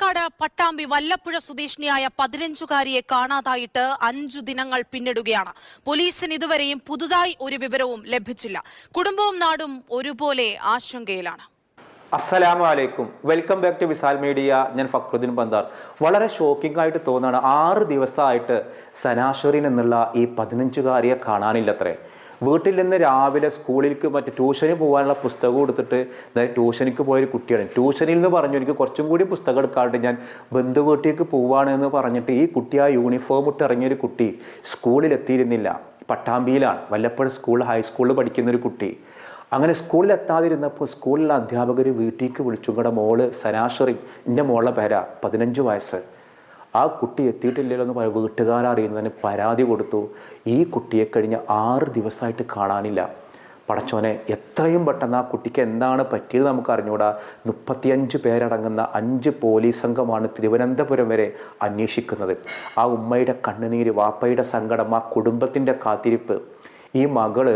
പാലക്കാട് പട്ടാമ്പി വല്ലപ്പുഴ സ്വദേശിനിയായ പതിനഞ്ചുകാരിയെ കാണാതായിട്ട് അഞ്ചു ദിനങ്ങൾ പിന്നിടുകയാണ്. പോലീസിന് ഇതുവരെയും പുതുതായി ഒരു വിവരവും ലഭിച്ചില്ല. കുടുംബവും നാടും ഒരുപോലെ ആശങ്കയിലാണ്. അസ്സലാമു അലൈക്കും. Welcome back to Visal media. ഞാൻ ഫക്രുദ്ദീൻ ബന്ദാർ വളരെ ഷോക്കിംഗ് ആയിട്ട് തോന്നുകയാണ് ആറ് ദിവസമായിട്ട് സനാശ്വരിൻ എന്നുള്ള ഈ പതിനഞ്ചുകാരിയെ കാണാനില്ലത്രേ. വീട്ടിൽ നിന്ന് രാവിലെ സ്കൂളിലേക്ക് മറ്റേ ട്യൂഷന് പോകാനുള്ള പുസ്തകം കൊടുത്തിട്ട് ദേ ട്യൂഷനിക്ക് പോയൊരു കുട്ടിയാണ്. ട്യൂഷനിൽ നിന്ന് പറഞ്ഞു എനിക്ക് കുറച്ചും കൂടി പുസ്തകം എടുക്കാണ്ട് ഞാൻ ബന്ധു വീട്ടിലേക്ക് പോവാണെന്ന് പറഞ്ഞിട്ട് ഈ കുട്ടി ആ യൂണിഫോം ഇട്ട് ഇറങ്ങിയൊരു കുട്ടി സ്കൂളിൽ എത്തിയിരുന്നില്ല. പട്ടാമ്പിയിലാണ്. വല്ലപ്പോഴും സ്കൂൾ ഹൈസ്കൂളിൽ പഠിക്കുന്ന ഒരു കുട്ടി. അങ്ങനെ സ്കൂളിൽ എത്താതിരുന്നപ്പോൾ സ്കൂളിലെ അധ്യാപകർ വീട്ടിലേക്ക് വിളിച്ചു. കൂടെ മോൾ സനാശ്വറി എന്റെ മോളുടെ പേരാ. പതിനഞ്ച് വയസ്സ്. ആ കുട്ടി എത്തിയിട്ടില്ലല്ലോ എന്ന് വീട്ടുകാരറിയുന്നതിന് പരാതി കൊടുത്തു. ഈ കുട്ടിയെ കഴിഞ്ഞ ആറ് ദിവസമായിട്ട് കാണാനില്ല. പടച്ചോനെ എത്രയും പെട്ടെന്ന് ആ കുട്ടിക്ക് എന്താണ് പറ്റിയത് നമുക്ക് അറിഞ്ഞുകൂടാ മുപ്പത്തിയഞ്ച് പേരടങ്ങുന്ന അഞ്ച് പോലീസ് സംഘമാണ് തിരുവനന്തപുരം വരെ അന്വേഷിക്കുന്നത്. ആ ഉമ്മയുടെ കണ്ണുനീര് വാപ്പയുടെ സങ്കടം ആ കുടുംബത്തിന്റെ കാത്തിരിപ്പ്. ഈ മകൾ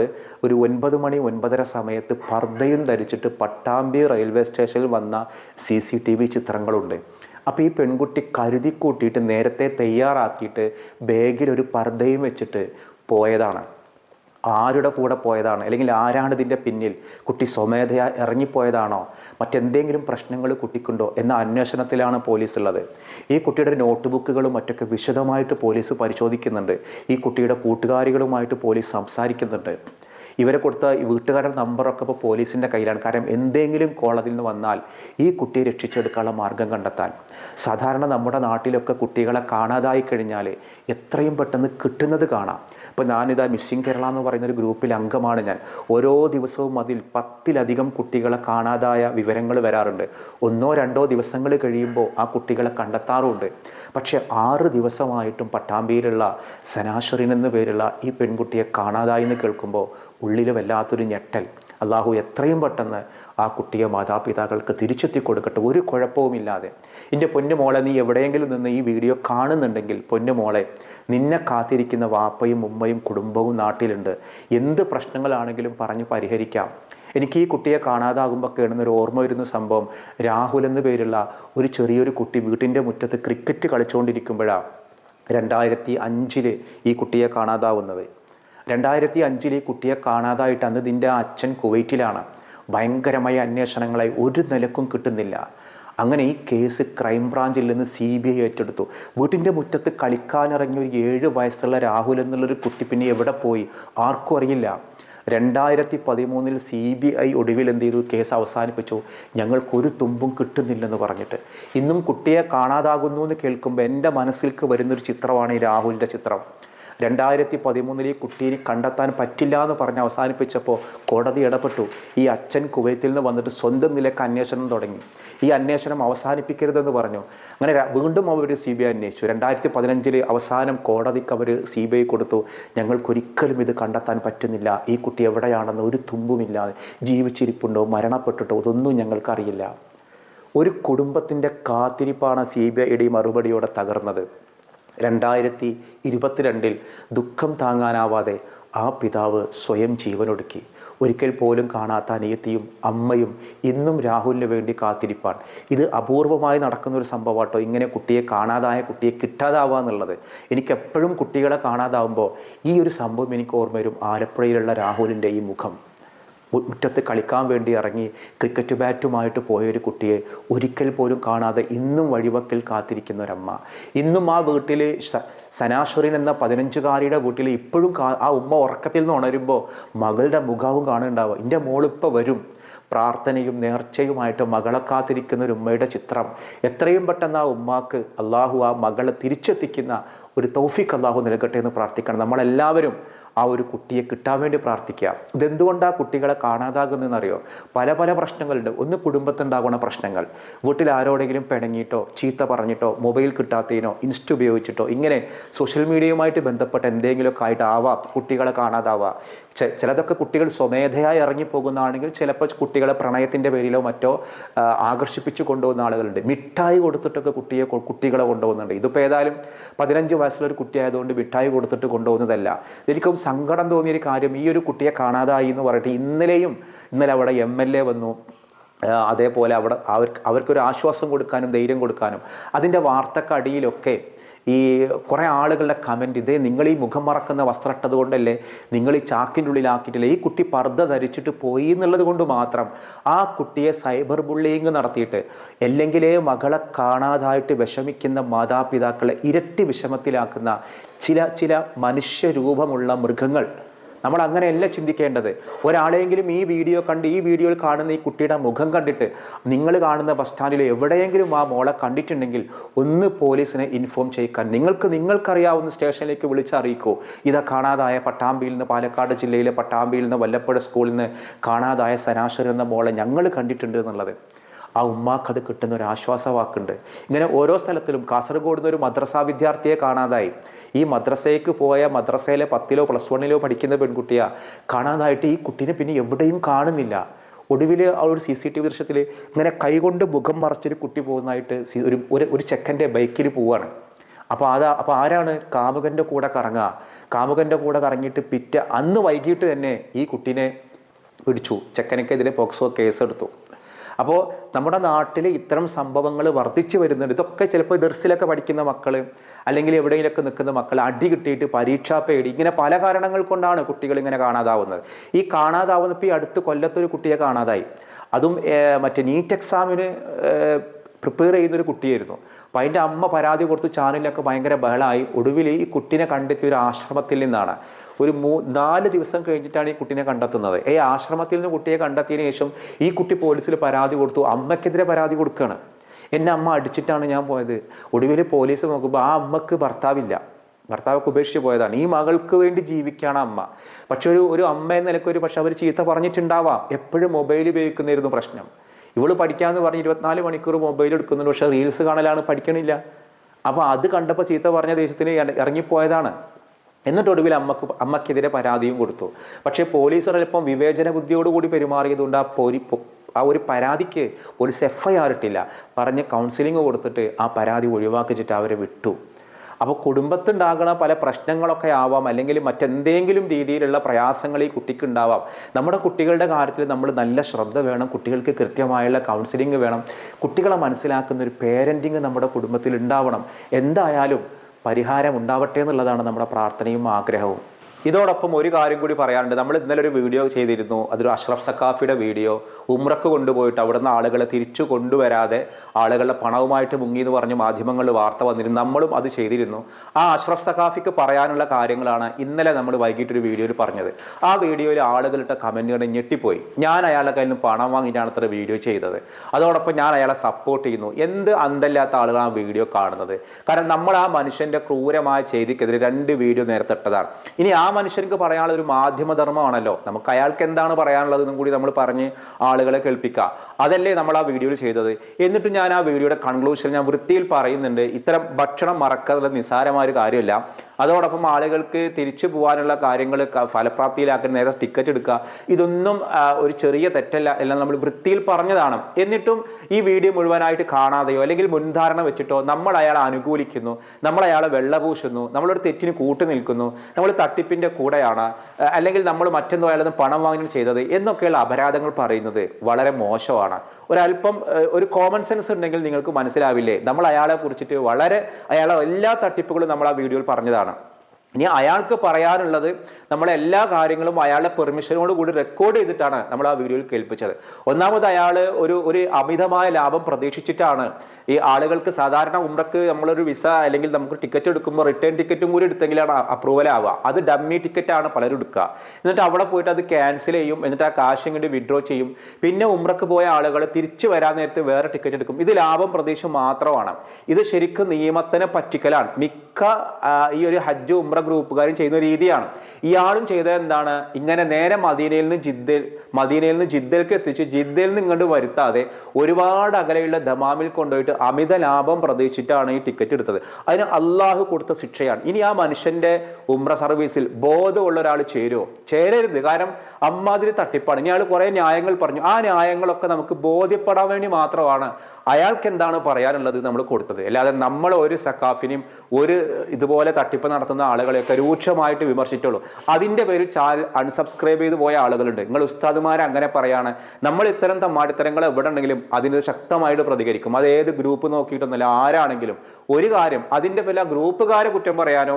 ഒരു ഒൻപത് മണി ഒൻപതര സമയത്ത് പർദ്ദയും ധരിച്ചിട്ട് പട്ടാമ്പി റെയിൽവേ സ്റ്റേഷനിൽ വന്ന സി സി ടി വി ചിത്രങ്ങളുണ്ട്. അപ്പോൾ ഈ പെൺകുട്ടി കരുതി കൂട്ടിയിട്ട് നേരത്തെ തയ്യാറാക്കിയിട്ട് ബാഗിൽ ഒരു പർദ്ദയും വെച്ചിട്ട് പോയതാണ്. ആരുടെ കൂടെ പോയതാണ്? അല്ലെങ്കിൽ ആരാണ് ഇതിന്റെ പിന്നിൽ? കുട്ടി സ്വമേധയാ ഇറങ്ങിപ്പോയതാണോ? മറ്റെന്തെങ്കിലും പ്രശ്നങ്ങൾ കുട്ടിക്കുണ്ടോ എന്ന അന്വേഷണത്തിലാണ് പോലീസ് ഉള്ളത്. ഈ കുട്ടിയുടെ നോട്ട് ബുക്കുകളും മറ്റൊക്കെ വിശദമായിട്ട് പോലീസ് പരിശോധിക്കുന്നുണ്ട്. ഈ കുട്ടിയുടെ കൂട്ടുകാരികളുമായിട്ട് പോലീസ് സംസാരിക്കുന്നുണ്ട്. ഇവരെ കൊടുത്ത വീട്ടുകാരുടെ നമ്പറൊക്കെ ഇപ്പോൾ പോലീസിന്റെ കയ്യിലാണ്. കാരണം എന്തെങ്കിലും കോളത്തിൽ നിന്ന് വന്നാൽ ഈ കുട്ടിയെ രക്ഷിച്ചെടുക്കാനുള്ള മാർഗം കണ്ടെത്താൻ. സാധാരണ നമ്മുടെ നാട്ടിലൊക്കെ കുട്ടികളെ കാണാതായി കഴിഞ്ഞാൽ എത്രയും പെട്ടെന്ന് കിട്ടുന്നത് കാണാം. ഇപ്പോൾ ഞാനിതാ മിസ്സിംഗ് കേരള എന്ന് പറയുന്ന ഒരു ഗ്രൂപ്പിൽ അംഗമാണ് ഞാൻ. ഓരോ ദിവസവും അതിൽ പത്തിലധികം കുട്ടികളെ കാണാതായ വിവരങ്ങൾ വരാറുണ്ട്. ഒന്നോ രണ്ടോ ദിവസങ്ങൾ കഴിയുമ്പോൾ ആ കുട്ടികളെ കണ്ടെത്താറുമുണ്ട് പക്ഷേ ആറ് ദിവസമായിട്ടും പട്ടാമ്പിയിലുള്ള സനാശ്വറിൻ എന്ന പേരുള്ള ഈ പെൺകുട്ടിയെ കാണാതായി എന്ന് കേൾക്കുമ്പോൾ ഉള്ളിൽ വല്ലാത്തൊരു ഞെട്ടൽ. അള്ളാഹു എത്രയും പെട്ടെന്ന് ആ കുട്ടിയെ മാതാപിതാക്കൾക്ക് തിരിച്ചെത്തി കൊടുക്കട്ടെ. ഒരു കുഴപ്പവുമില്ലാതെ. എന്റെ പൊന്നുമോളെ നീ എവിടെയെങ്കിലും നിന്ന് ഈ വീഡിയോ കാണുന്നുണ്ടെങ്കിൽ പൊന്നുമോളെ നിന്നെ കാത്തിരിക്കുന്ന വാപ്പയും ഉമ്മയും കുടുംബവും നാട്ടിലുണ്ട്. എന്ത് പ്രശ്നങ്ങളാണെങ്കിലും പറഞ്ഞ് പരിഹരിക്കാം. എനിക്ക് ഈ കുട്ടിയെ കാണാതാകുമ്പോൾ കേണുന്നൊരു ഓർമ്മ വരുന്ന സംഭവം രാഹുൽ എന്ന പേരുള്ള ഒരു ചെറിയൊരു കുട്ടി വീട്ടിന്റെ മുറ്റത്ത് ക്രിക്കറ്റ് കളിച്ചുകൊണ്ടിരിക്കുമ്പോഴാണ് രണ്ടായിരത്തി അഞ്ചിൽ ഈ കുട്ടിയെ കാണാതാവുന്നത്. രണ്ടായിരത്തി അഞ്ചിൽ ഈ കുട്ടിയെ കാണാതായിട്ട് അന്ന് ഇതിന്റെ അച്ഛൻ കുവൈറ്റിലാണ്. ഭയങ്കരമായ അന്വേഷണങ്ങളെ ഒരു നിലക്കും കിട്ടുന്നില്ല. അങ്ങനെ ഈ കേസ് ക്രൈംബ്രാഞ്ചിൽ നിന്ന് സി ബി ഐ ഏറ്റെടുത്തു. വീട്ടിന്റെ മുറ്റത്ത് കളിക്കാനിറങ്ങിയ ഒരു ഏഴ് വയസ്സുള്ള രാഹുൽ എന്നുള്ളൊരു കുട്ടി പിന്നെ എവിടെ പോയി? ആർക്കും അറിയില്ല. രണ്ടായിരത്തി പതിമൂന്നിൽ സി ബി ഐ ഒടുവിൽ എന്ത് ചെയ്തു? കേസ് അവസാനിപ്പിച്ചു. ഞങ്ങൾക്കൊരു തുമ്പും കിട്ടുന്നില്ലെന്ന് പറഞ്ഞിട്ട്. ഇന്നും കുട്ടിയെ കാണാതാകുന്നു എന്ന് കേൾക്കുമ്പോൾ എന്റെ മനസ്സിലേക്ക് വരുന്നൊരു ചിത്രമാണ് ഈ രാഹുലിന്റെ ചിത്രം. രണ്ടായിരത്തി പതിമൂന്നിൽ ഈ കുട്ടീനെ കണ്ടെത്താൻ പറ്റില്ല എന്ന് പറഞ്ഞ് അവസാനിപ്പിച്ചപ്പോൾ കോടതി ഇടപെട്ടു. ഈ അച്ഛൻ കുവൈത്തിൽ നിന്ന് വന്നിട്ട് സ്വന്തം നിലയ്ക്ക് അന്വേഷണം തുടങ്ങി. ഈ അന്വേഷണം അവസാനിപ്പിക്കരുതെന്ന് പറഞ്ഞു. അങ്ങനെ വീണ്ടും അവർ സി ബി ഐ അന്വേഷിച്ചു. രണ്ടായിരത്തി പതിനഞ്ചിൽ അവസാനം കോടതിക്ക് അവർ സി ബി ഐ കൊടുത്തു. ഞങ്ങൾക്കൊരിക്കലും ഇത് കണ്ടെത്താൻ പറ്റുന്നില്ല. ഈ കുട്ടി എവിടെയാണെന്ന് ഒരു തുമ്പുമില്ലാതെ ജീവിച്ചിരിപ്പുണ്ടോ മരണപ്പെട്ടിട്ടോ ഇതൊന്നും ഞങ്ങൾക്കറിയില്ല. ഒരു കുടുംബത്തിന്റെ കാത്തിരിപ്പാണ് സി ബി ഐയുടെ മറുപടിയോടെ തകർന്നത്. രണ്ടായിരത്തി ഇരുപത്തിരണ്ടിൽ ദുഃഖം താങ്ങാനാവാതെ ആ പിതാവ് സ്വയം ജീവനൊടുക്കി. ഒരിക്കൽ പോലും കാണാത്ത അനിയത്തിയും അമ്മയും ഇന്നും രാഹുലിന് വേണ്ടി കാത്തിരിപ്പാൻ. ഇത് അപൂർവമായി നടക്കുന്ന ഒരു സംഭവമാട്ടോ. ഇങ്ങനെ കുട്ടിയെ കാണാതായ കുട്ടിയെ കിട്ടാതാവുക എന്നുള്ളത്. എനിക്കെപ്പോഴും കുട്ടികളെ കാണാതാവുമ്പോൾ ഈ ഒരു സംഭവം എനിക്ക് ഓർമ്മ വരും. ആലപ്പുഴയിലുള്ള രാഹുലിന്റെ ഈ മുഖം. മുറ്റത്ത് കളിക്കാൻ വേണ്ടി ഇറങ്ങി ക്രിക്കറ്റ് ബാറ്റുമായിട്ട് പോയൊരു കുട്ടിയെ ഒരിക്കൽ പോലും കാണാതെ ഇന്നും വഴിവക്കിൽ കാത്തിരിക്കുന്ന ഒരമ്മ. ഇന്നും ആ വീട്ടിൽ സനാശ്വരൻ എന്ന പതിനഞ്ചുകാരിയുടെ വീട്ടിൽ ഇപ്പോഴും ആ ഉമ്മ ഉറക്കത്തിൽ നിന്ന് ഉണരുമ്പോൾ മകളുടെ മുഖവും കാണുന്നുണ്ടാവുക. എന്റെ മോളിപ്പോൾ വരും. പ്രാർത്ഥനയും നേർച്ചയുമായിട്ട് മകളെ കാത്തിരിക്കുന്ന ഒരു ഉമ്മയുടെ ചിത്രം. എത്രയും പെട്ടെന്ന് ആ ഉമ്മാക്ക് അള്ളാഹു ആ മകളെ തിരിച്ചെത്തിക്കുന്ന ഒരു തൗഫീഖ് അള്ളാഹു നൽകട്ടെ എന്ന് പ്രാർത്ഥിക്കണം. നമ്മളെല്ലാവരും ആ ഒരു കുട്ടിയെ കിട്ടാൻ വേണ്ടി പ്രാർത്ഥിക്കുക. ഇതെന്തുകൊണ്ടാണ് കുട്ടികളെ കാണാതാകുന്നതെന്നറിയോ? പല പല പ്രശ്നങ്ങളുണ്ട്. ഒന്ന് കുടുംബത്തുണ്ടാകുന്ന പ്രശ്നങ്ങൾ. വീട്ടിൽ ആരോടെങ്കിലും പിണങ്ങിയിട്ടോ ചീത്ത പറഞ്ഞിട്ടോ മൊബൈൽ കിട്ടാത്തതിനോ ഇൻസ്റ്റ ഉപയോഗിച്ചിട്ടോ ഇങ്ങനെ സോഷ്യൽ മീഡിയയുമായിട്ട് ബന്ധപ്പെട്ട എന്തെങ്കിലുമൊക്കെ ആയിട്ട് ആവാം കുട്ടികളെ കാണാതാവാം ചെ- ചിലതൊക്കെ കുട്ടികൾ സ്വമേധയായി ഇറങ്ങിപ്പോകുന്നതാണെങ്കിൽ ചിലപ്പോൾ കുട്ടികളെ പ്രണയത്തിന്റെ പേരിലോ മറ്റോ ആകർഷിപ്പിച്ചു കൊണ്ടുപോകുന്ന ആളുകളുണ്ട്. മിഠായി കൊടുത്തിട്ടൊക്കെ കുട്ടിയെ കുട്ടികളെ കൊണ്ടുപോകുന്നുണ്ട്. ഇതിപ്പോൾ ഏതായാലും പതിനഞ്ച് വയസ്സുള്ള ഒരു കുട്ടിയായതുകൊണ്ട് മിഠായി കൊടുത്തിട്ട് കൊണ്ടുപോകുന്നതല്ല. എനിക്കും സങ്കടം തോന്നിയൊരു കാര്യം ഈ ഒരു കുട്ടിയെ കാണാതായി എന്ന് പറഞ്ഞിട്ട് ഇന്നലെയും ഇന്നലെ അവിടെ എം എൽ എ വന്നു. അതേപോലെ അവിടെ അവർക്ക് അവർക്കൊരു ആശ്വാസം കൊടുക്കാനും ധൈര്യം കൊടുക്കാനും. അതിന്റെ വാർത്തക്കടിയിലൊക്കെ ഈ കുറേ ആളുകളുടെ കമന്റ് ഇതേ നിങ്ങൾ ഈ മുഖം മറക്കുന്ന വസ്ത്രം ഇട്ടത് കൊണ്ടല്ലേ? നിങ്ങൾ ഈ ചാക്കിന്റെ ഉള്ളിലാക്കിയിട്ടില്ല? ഈ കുട്ടി പർദ്ദ ധരിച്ചിട്ട് പോയി എന്നുള്ളത് കൊണ്ട് മാത്രം ആ കുട്ടിയെ സൈബർ ബുള്ളിങ് നടത്തിയിട്ട് അല്ലെങ്കിലേ മകളെ കാണാതായിട്ട് വിഷമിക്കുന്ന മാതാപിതാക്കളെ ഇരട്ടി വിഷമത്തിലാക്കുന്ന ചില ചില മനുഷ്യരൂപമുള്ള മൃഗങ്ങൾ നമ്മൾ അങ്ങനെയല്ല ചിന്തിക്കേണ്ടത്. ഒരാളെങ്കിലും ഈ വീഡിയോ കണ്ട് ഈ വീഡിയോയിൽ കാണുന്ന ഈ കുട്ടിയുടെ മുഖം കണ്ടിട്ട് നിങ്ങൾ കാണുന്ന ബസ് സ്റ്റാൻഡിൽ എവിടെയെങ്കിലും ആ മോളെ കണ്ടിട്ടുണ്ടെങ്കിൽ ഒന്ന് പോലീസിനെ ഇൻഫോം ചെയ്യിക്കാൻ. നിങ്ങൾക്ക് നിങ്ങൾക്കറിയാവുന്ന സ്റ്റേഷനിലേക്ക് വിളിച്ചറിയിക്കോ ഇതാ കാണാതായ പട്ടാമ്പിയിൽ നിന്ന് പാലക്കാട് ജില്ലയിലെ പട്ടാമ്പിയിൽ നിന്ന് വല്ലപ്പുഴ സ്കൂളിൽ നിന്ന് കാണാതായ സരാശരി എന്ന മോളെ ഞങ്ങൾ കണ്ടിട്ടുണ്ട് എന്നുള്ളത്. ആ ഉമ്മാക്ക് അത് കിട്ടുന്ന ഒരു ആശ്വാസവാക്കുണ്ട്. ഇങ്ങനെ ഓരോ സ്ഥലത്തിലും കാസർഗോഡ് നിന്ന് ഒരു മദ്രസ വിദ്യാർത്ഥിയെ കാണാതായി. ഈ മദ്രസയ്ക്ക് പോയ മദ്രസയിലെ പത്തിലോ പ്ലസ് വണ്ണിലോ പഠിക്കുന്ന പെൺകുട്ടിയാ കാണാതായിട്ട് ഈ കുട്ടീനെ പിന്നെ എവിടെയും കാണുന്നില്ല. ഒടുവിൽ ആ ഒരു സി സി ടി വി ദൃശ്യത്തിൽ ഇങ്ങനെ കൈകൊണ്ട് മുഖം മറച്ചൊരു കുട്ടി പോകുന്നതായിട്ട് ഒരു ഒരു ചെക്കന്റെ ബൈക്കിൽ പോവാണ്. അപ്പോൾ അതാ അപ്പോൾ ആരാണ് കാമുകന്റെ കൂടെ കറങ്ങുക? കാമുകന്റെ കൂടെ കറങ്ങിയിട്ട് പിറ്റ അന്ന് വൈകിട്ട് തന്നെ ഈ കുട്ടീനെ പിടിച്ചു. ചെക്കനക്കെതിരെ പോക്സോ കേസെടുത്തു. അപ്പോൾ നമ്മുടെ നാട്ടിൽ ഇത്തരം സംഭവങ്ങൾ വർദ്ധിച്ചു വരുന്നുണ്ട്. ഇതൊക്കെ ചിലപ്പോൾ ദർസിലൊക്കെ പഠിക്കുന്ന മക്കൾ അല്ലെങ്കിൽ എവിടെയെങ്കിലൊക്കെ നിൽക്കുന്ന മക്കൾ അടി കിട്ടിയിട്ട് പരീക്ഷാ പേടി. ഇങ്ങനെ പല കാരണങ്ങൾ കൊണ്ടാണ് കുട്ടികൾ ഇങ്ങനെ കാണാതാവുന്നത്. ഈ കാണാതാവുന്ന ഇപ്പോൾ ഈ അടുത്ത് കൊല്ലത്തൊരു കുട്ടിയെ കാണാതായി. അതും മറ്റേ നീറ്റ് എക്സാമിന് പ്രിപ്പയർ ചെയ്യുന്നൊരു കുട്ടിയായിരുന്നു. അപ്പോൾ അതിന്റെ അമ്മ പരാതി കൊടുത്ത് ചാനലിലൊക്കെ ഭയങ്കര ബഹളമായി ഒടുവിൽ ഈ കുട്ടീനെ കണ്ടെത്തിയ ഒരു ആശ്രമത്തിൽ നിന്നാണ്. ഒരു മൂ നാല് ദിവസം കഴിഞ്ഞിട്ടാണ് ഈ കുട്ടിനെ കണ്ടെത്തുന്നത്. ഈ ആശ്രമത്തിൽ നിന്ന് കുട്ടിയെ കണ്ടെത്തിയതിനു ശേഷം ഈ കുട്ടി പോലീസിൽ പരാതി കൊടുത്തു. അമ്മയ്ക്കെതിരെ പരാതി കൊടുക്കുകയാണ് എന്നെ അമ്മ അടിച്ചിട്ടാണ് ഞാൻ പോയത്. ഒടുവിൽ പോലീസ് നോക്കുമ്പോൾ ആ അമ്മയ്ക്ക് ഭർത്താവില്ല. ഭർത്താവൊക്കെ ഉപേക്ഷിച്ച് പോയതാണ്. ഈ മകൾക്ക് വേണ്ടി ജീവിക്കുകയാണ് അമ്മ. പക്ഷെ ഒരു ഒരു അമ്മ എന്ന നിലയ്ക്ക് ഒരു പക്ഷെ അവർ ചീത്ത പറഞ്ഞിട്ടുണ്ടാവാം. എപ്പോഴും മൊബൈൽ ഉപയോഗിക്കുന്നതായിരുന്നു പ്രശ്നം. ഇവൾ പഠിക്കാന്ന് പറഞ്ഞ് ഇരുപത്തിനാല് മണിക്കൂർ മൊബൈൽ എടുക്കുന്നുണ്ട്. പക്ഷെ റീൽസ് കാണലാണ് പഠിക്കണില്ല. അപ്പോൾ അത് കണ്ടപ്പോൾ ചീത്ത പറഞ്ഞ ദേശത്തിന് ഇറ- ഇറങ്ങിപ്പോയതാണ്. എന്നിട്ട് ഒടുവിൽ അമ്മയ്ക്ക് അമ്മക്കെതിരെ പരാതിയും കൊടുത്തു. പക്ഷേ പോലീസ് അല്പം വിവേചന ബുദ്ധിയോടുകൂടി പെരുമാറിയതുകൊണ്ട് ആ പൊരി ആ ഒരു പരാതിക്ക് പോലീസ് എഫ് ഐ ഇട്ടില്ല. പറഞ്ഞ് കൗൺസിലിംഗ് കൊടുത്തിട്ട് ആ പരാതി ഒഴിവാക്കിച്ചിട്ട് അവരെ വിട്ടു. അപ്പോൾ കുടുംബത്തുണ്ടാകുന്ന പല പ്രശ്നങ്ങളൊക്കെ ആവാം അല്ലെങ്കിൽ മറ്റെന്തെങ്കിലും രീതിയിലുള്ള പ്രയാസങ്ങൾ ഈ കുട്ടിക്ക് ഉണ്ടാവാം. നമ്മുടെ കുട്ടികളുടെ കാര്യത്തിൽ നമ്മൾ നല്ല ശ്രദ്ധ വേണം കുട്ടികൾക്ക് കൃത്യമായുള്ള കൗൺസിലിംഗ് വേണം. കുട്ടികളെ മനസ്സിലാക്കുന്ന ഒരു പേരന്റിങ് നമ്മുടെ കുടുംബത്തിൽ ഉണ്ടാവണം. എന്തായാലും പരിഹാരം ഉണ്ടാവട്ടെ എന്നുള്ളതാണ് നമ്മുടെ പ്രാർത്ഥനയും ആഗ്രഹവും. ഇതോടൊപ്പം ഒരു കാര്യം കൂടി പറയാനുണ്ട്. നമ്മൾ ഇന്നലെ ഒരു വീഡിയോ ചെയ്തിരുന്നു. അതൊരു അഷ്റഫ് സക്കാഫിയുടെ വീഡിയോ. ഉമ്രക്ക് കൊണ്ടുപോയിട്ട് അവിടുന്ന് ആളുകളെ തിരിച്ചു കൊണ്ടുവരാതെ ആളുകളുടെ പണവുമായിട്ട് മുങ്ങി എന്ന് പറഞ്ഞ് മാധ്യമങ്ങളിൽ വാർത്ത വന്നിരുന്നു. നമ്മളും അത് ചെയ്തിരുന്നു. ആ അഷ്റഫ് സക്കാഫിക്ക് പറയാനുള്ള കാര്യങ്ങളാണ് ഇന്നലെ നമ്മൾ വൈകിട്ട് ഒരു വീഡിയോയിൽ പറഞ്ഞത്. ആ വീഡിയോയിൽ ആളുകളുടെ കമന്റുകൾ ഞെട്ടിപ്പോയി. ഞാൻ അയാളുടെ കയ്യിൽ നിന്ന് പണം വാങ്ങിയിട്ടാണ് അത്ര വീഡിയോ ചെയ്തത്. അതോടൊപ്പം ഞാൻ അയാളെ സപ്പോർട്ട് ചെയ്യുന്നു. എന്ത് അന്തല്ലാത്ത ആളുകളാണ് വീഡിയോ കാണുന്നത്? കാരണം നമ്മൾ ആ മനുഷ്യന്റെ ക്രൂരമായ ചെയ്തിക്കെതിരെ രണ്ട് വീഡിയോ നേരത്തെ ഇട്ടതാണ്. ഇനി ആ മനുഷ്യർക്ക് പറയാനുള്ള ഒരു മാധ്യമധർമ്മമാണല്ലോ. നമുക്ക് അയാൾക്ക് എന്താണ് പറയാനുള്ളതെന്നും കൂടി നമ്മൾ പറഞ്ഞ് ആളുകളെ കേൾപ്പിക്കുക. അതല്ലേ നമ്മൾ ആ വീഡിയോയിൽ ചെയ്തത്. എന്നിട്ട് ഞാൻ ആ വീഡിയോയുടെ കൺക്ലൂഷൻ ഞാൻ വൃത്തിയിൽ പറയുന്നുണ്ട്. ഇത്തരം ഭക്ഷണം മറക്കാനുള്ള നിസ്സാരമായ ഒരു കാര്യമല്ല. അതോടൊപ്പം ആളുകൾക്ക് തിരിച്ചു പോകാനുള്ള കാര്യങ്ങൾ ഫലപ്രാപ്തിയിലാക്കുന്ന നേരെ ടിക്കറ്റ് എടുക്കുക. ഇതൊന്നും ഒരു ചെറിയ തെറ്റല്ല. എല്ലാം നമ്മൾ വൃത്തിയിൽ പറഞ്ഞതാണ്. എന്നിട്ടും ഈ വീഡിയോ മുഴുവനായിട്ട് കാണാതെയോ അല്ലെങ്കിൽ മുൻധാരണ വെച്ചിട്ടോ നമ്മൾ അയാളെ അനുകൂലിക്കുന്നു. നമ്മൾ അയാളെ വെള്ളപൂശുന്നു. നമ്മളൊരു തെറ്റിന് കൂട്ടു നിൽക്കുന്നു. നമ്മൾ തട്ടിപ്പിന്റെ കൂടെയാണ്. അല്ലെങ്കിൽ നമ്മൾ മറ്റെന്തോ അയാളൊന്നും പണം വാങ്ങി ചെയ്തത് എന്നൊക്കെയുള്ള അപരാധങ്ങൾ പറയുന്നത് വളരെ മോശമാണ്. ഒരല്പം ഒരു കോമൺ സെൻസ് ഉണ്ടെങ്കിൽ നിങ്ങൾക്ക് മനസ്സിലാവില്ലേ? നമ്മൾ അയാളെ കുറിച്ചിട്ട് വളരെ അയാളെ എല്ലാ തട്ടിപ്പുകളും നമ്മൾ ആ വീഡിയോയിൽ പറഞ്ഞതാണ്. ഇനി അയാൾക്ക് പറയാനുള്ളത് നമ്മളെ എല്ലാ കാര്യങ്ങളും അയാളുടെ പെർമിഷനോട് കൂടി റെക്കോർഡ് ചെയ്തിട്ടാണ് നമ്മൾ ആ വീഡിയോയിൽ കേൾപ്പിച്ചത്. ഒന്നാമത് അയാൾ ഒരു ഒരു അമിതമായ ലാഭം പ്രതീക്ഷിച്ചിട്ടാണ് ഈ ആളുകൾക്ക് സാധാരണ ഉമ്രക്ക് നമ്മളൊരു വിസ അല്ലെങ്കിൽ നമുക്ക് ടിക്കറ്റ് എടുക്കുമ്പോൾ റിട്ടേൺ ടിക്കറ്റും കൂടി എടുത്തെങ്കിലാണ് അപ്രൂവൽ ആവുക. അത് ഡമ്മി ടിക്കറ്റ് ആണ് പലരും എടുക്കുക. എന്നിട്ട് അവിടെ പോയിട്ട് അത് ക്യാൻസൽ ചെയ്യും. എന്നിട്ട് ആ കാശ് ഇങ്ങോട്ട് വിഡ്രോ ചെയ്യും. പിന്നെ ഉമ്രക്ക് പോയ ആളുകൾ തിരിച്ചു വരാൻ നേരത്ത് വേറെ ടിക്കറ്റ് എടുക്കും. ഇത് ലാഭം പ്രതീക്ഷ മാത്രമാണ്. ഇത് ശരിക്കും നിയമത്തിനെ പറ്റിക്കലാണ്. മിക്ക ഈ ഒരു ഹജ്ജ് ഉമ്ര ഗ്രൂപ്പുകാരും ചെയ്യുന്ന രീതിയാണ്. ഇയാളും ചെയ്തത് എന്താണ്? ഇങ്ങനെ നേരെ മദീനയിൽ നിന്ന് ജിദ്ദയിൽ മദീനയിൽ നിന്ന് ജിദ്ദയിലേക്ക് എത്തിച്ച് ജിദ്ദയിൽ നിന്ന് ഇങ്ങോട്ട് വരുത്താതെ ഒരുപാട് അകലെയുള്ള ദമാമിൽ കൊണ്ടുപോയിട്ട് അമിത ലാഭം പ്രതീക്ഷിച്ചിട്ടാണ് ഈ ടിക്കറ്റ് എടുത്തത്. അതിന് അള്ളാഹു കൊടുത്ത ശിക്ഷയാണ്. ഇനി ആ മനുഷ്യന്റെ ഉമ്ര സർവീസിൽ ബോധമുള്ള ഒരാൾ ചേരുമോ ചേരരുത്. കാരണം അമ്മാതിരി തട്ടിപ്പാണ്. ഇനി ആൾ കുറെ ന്യായങ്ങൾ പറഞ്ഞു. ആ ന്യായങ്ങളൊക്കെ നമുക്ക് ബോധ്യപ്പെടാൻ വേണ്ടി മാത്രമാണ് അയാൾക്ക് എന്താണ് പറയാനുള്ളത് നമ്മൾ കൊടുത്തത്? അല്ലാതെ നമ്മൾ ഒരു സക്കാഫിനെയും ഒരു ഇതുപോലെ തട്ടിപ്പ് നടത്തുന്ന ആളുകളെയൊക്കെ രൂക്ഷമായിട്ട് വിമർശിച്ചുള്ളൂ അതിന്റെ പേര് ചാനൽ അൺസബ്സ്ക്രൈബ് ചെയ്ത് പോയ ആളുകളുണ്ട്. നിങ്ങൾ ഉസ്താദുമാർ അങ്ങനെ പറയാണ്. നമ്മൾ ഇത്തരം തമ്മാടിത്തരങ്ങൾ എവിടെ ഉണ്ടെങ്കിലും അതിന് ശക്തമായിട്ട് പ്രതികരിക്കും. അത് ഏത് ഗ്രൂപ്പ് നോക്കിയിട്ടൊന്നുമില്ല. ആരാണെങ്കിലും. ഒരു കാര്യം അതിന്റെ പേരിൽ ആ ഗ്രൂപ്പുകാരെ കുറ്റം പറയാനോ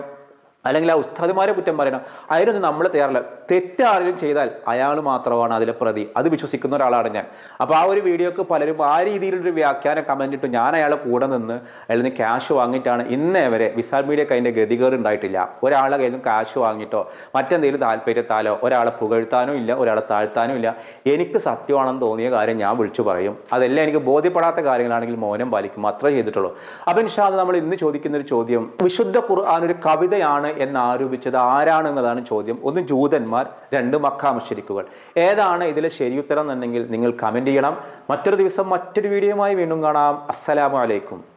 അല്ലെങ്കിൽ ആ ഉസ്താദിമാരെ കുറ്റം പറയണം. അതിനൊന്നും നമ്മൾ തയ്യാറല്ല. തെറ്റ് ചെയ്താൽ അയാൾ മാത്രമാണ് അതിലെ പ്രതി. അത് വിശ്വസിക്കുന്ന ഒരാളാണ് ഞാൻ. അപ്പോൾ ആ ഒരു വീഡിയോക്ക് പലരും ആ രീതിയിലൊരു വ്യാഖ്യാനം കമന്റിട്ട് ഞാൻ അയാളെ കൂടെ നിന്ന് അല്ലെങ്കിൽ ക്യാഷ് വാങ്ങിയിട്ടാണ് ഇന്നേ വരെ വിസാൽ മീഡിയ അതിന്റെ ഗതികേട് ഉണ്ടായിട്ടില്ല. ഒരാളെ കയ്യിൽ നിന്ന് ക്യാഷ് വാങ്ങിയിട്ടോ മറ്റെന്തെങ്കിലും താല്പര്യത്താലോ ഒരാളെ പുകഴ്ത്താനോ ഇല്ല ഒരാളെ താഴ്ത്താനോ ഇല്ല. എനിക്ക് സത്യമാണെന്ന് തോന്നിയ കാര്യം ഞാൻ വിളിച്ചു പറയും. അതെല്ലാം എനിക്ക് ബോധ്യപ്പെടാത്ത കാര്യങ്ങളാണെങ്കിൽ മൗനം പാലിക്കും. അത്രേ ചെയ്തിട്ടുള്ളൂ. അപ്പം ഇൻഷാദ് നമ്മൾ ഇന്ന് ചോദിക്കുന്ന ഒരു ചോദ്യം വിശുദ്ധ ഖുർആൻ ഒരു കവിതയാണ് എന്ന് ആരോപിച്ചത് ആരാണെന്നതാണ് ചോദ്യം. ഒന്ന് ജൂതന്മാർ രണ്ട് മക്ക മുഷരിക്കുകൾ. ഏതാണ് ഇതിലെ ശരിയുത്തരം എന്നുണ്ടെങ്കിൽ നിങ്ങൾ കമന്റ് ചെയ്യണം. മറ്റൊരു ദിവസം മറ്റൊരു വീഡിയോയുമായി വീണ്ടും കാണാം. അസ്സലാമു അലൈക്കും.